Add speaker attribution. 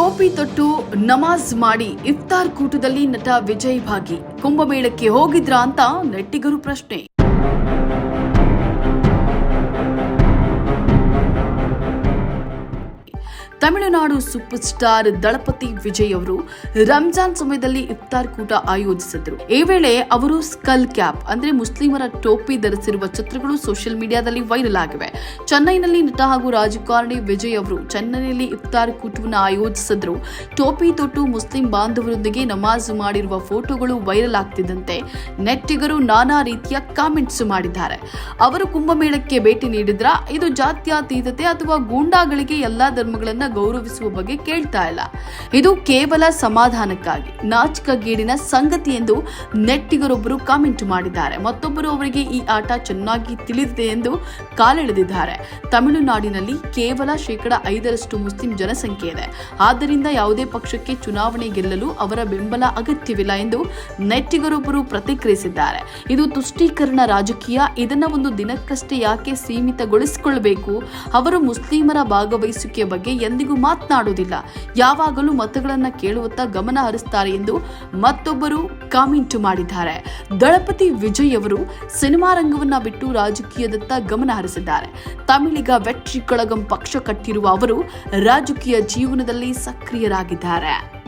Speaker 1: ಟೋಪಿ ತೊಟ್ಟು ನಮಾಜ್ ಮಾಡಿ ಇಫ್ತಾರ್ ಕೂಟದಲ್ಲಿ ನಟ ವಿಜಯ್ ಭಾಗಿ. ಕುಂಭಮೇಳಕ್ಕೆ ಹೋಗಿದ್ರಾ ಅಂತ ನೆಟ್ಟಿಗರು ಪ್ರಶ್ನೆ. ತಮಿಳುನಾಡು ಸೂಪರ್ ಸ್ಟಾರ್ ದಳಪತಿ ವಿಜಯ್ ಅವರು ರಂಜಾನ್ ಸಮಯದಲ್ಲಿ ಇಫ್ತಾರ್ ಕೂಟ ಆಯೋಜಿಸಿದ್ರು. ಈ ವೇಳೆ ಅವರು ಸ್ಕಲ್ ಕ್ಯಾಪ್ ಅಂದ್ರೆ ಮುಸ್ಲಿಮರ ಟೋಪಿ ಧರಿಸಿರುವ ಚಿತ್ರಗಳು ಸೋಷಿಯಲ್ ಮೀಡಿಯಾದಲ್ಲಿ ವೈರಲ್ ಆಗಿವೆ. ಚೆನ್ನೈನಲ್ಲಿ ನಟ ಹಾಗೂ ರಾಜಕಾರಣಿ ವಿಜಯ್ ಅವರು ಚೆನ್ನೈನಲ್ಲಿ ಇಫ್ತಾರ್ ಕೂಟವನ್ನು ಆಯೋಜಿಸಿದ್ರು. ಟೋಪಿ ತೊಟ್ಟು ಮುಸ್ಲಿಂ ಬಾಂಧವರೊಂದಿಗೆ ನಮಾಜ್ ಮಾಡಿರುವ ಫೋಟೋಗಳು ವೈರಲ್ ಆಗ್ತಿದ್ದಂತೆ ನೆಟ್ಟಿಗರು ನಾನಾ ರೀತಿಯ ಕಾಮೆಂಟ್ಸ್ ಮಾಡಿದ್ದಾರೆ. ಅವರು ಕುಂಭಮೇಳಕ್ಕೆ ಭೇಟಿ ನೀಡಿದ್ರ? ಇದು ಜಾತ್ಯಾತೀತತೆ ಅಥವಾ ಗೂಂಡಾಗಳಿಗೆ ಎಲ್ಲಾ ಧರ್ಮಗಳನ್ನ ಗೌರವಿಸುವ ಬಗ್ಗೆ ಕೇಳ್ತಾ ಇಲ್ಲ. ಇದು ಕೇವಲ ಸಮಾಧಾನಕ್ಕಾಗಿ ನಾಚಿಕಗೇಡಿನ ಸಂಗತಿ ಎಂದು ನೆಟ್ಟಿಗರೊಬ್ಬರು ಕಾಮೆಂಟ್ ಮಾಡಿದ್ದಾರೆ. ಮತ್ತೊಬ್ಬರು ಅವರಿಗೆ ಈ ಆಟ ಚೆನ್ನಾಗಿ ತಿಳಿದಿದೆ ಎಂದು ಕಾಲೆಳೆದಿದ್ದಾರೆ. ತಮಿಳುನಾಡಿನಲ್ಲಿ ಕೇವಲ ಶೇಕಡ ಐದರಷ್ಟು ಮುಸ್ಲಿಂ ಜನಸಂಖ್ಯೆ ಇದೆ. ಆದ್ದರಿಂದ ಯಾವುದೇ ಪಕ್ಷಕ್ಕೆ ಚುನಾವಣೆ ಗೆಲ್ಲಲು ಅವರ ಬೆಂಬಲ ಅಗತ್ಯವಿಲ್ಲ ಎಂದು ನೆಟ್ಟಿಗರೊಬ್ಬರು ಪ್ರತಿಕ್ರಿಯಿಸಿದ್ದಾರೆ. ಇದು ತುಷ್ಟೀಕರಣ ರಾಜಕೀಯ. ಇದನ್ನ ಒಂದು ದಿನಕ್ಕಷ್ಟೇ ಯಾಕೆ ಸೀಮಿತಗೊಳಿಸಿಕೊಳ್ಳಬೇಕು? ಅವರು ಮುಸ್ಲಿಮರ ಭಾಗವಹಿಸುವಿಕೆ ಬಗ್ಗೆ ಎಂದಿಗೂ ಮಾತನಾಡುವುದಿಲ್ಲ. ಯಾವಾಗಲೂ ಮತಗಳನ್ನ ಕೇಳುವತ್ತ ಗಮನ ಹರಿಸ್ತಾರೆ ಎಂದು ಮತ್ತೊಬ್ಬರು ಕಾಮೆಂಟ್ ಮಾಡಿದ್ದಾರೆ. ದಳಪತಿ ವಿಜಯ್ ಅವರು ಸಿನಿಮಾ ರಂಗವನ್ನ ಬಿಟ್ಟು ರಾಜಕೀಯದತ್ತ ಗಮನ ಹರಿಸಿದ್ದಾರೆ. ತಮಿಳಿಗ ವೆಟ್ರಿ ಕಳಗಂ ಪಕ್ಷ ಕಟ್ಟಿರುವ ಅವರು ರಾಜಕೀಯ ಜೀವನದಲ್ಲಿ ಸಕ್ರಿಯರಾಗಿದ್ದಾರೆ.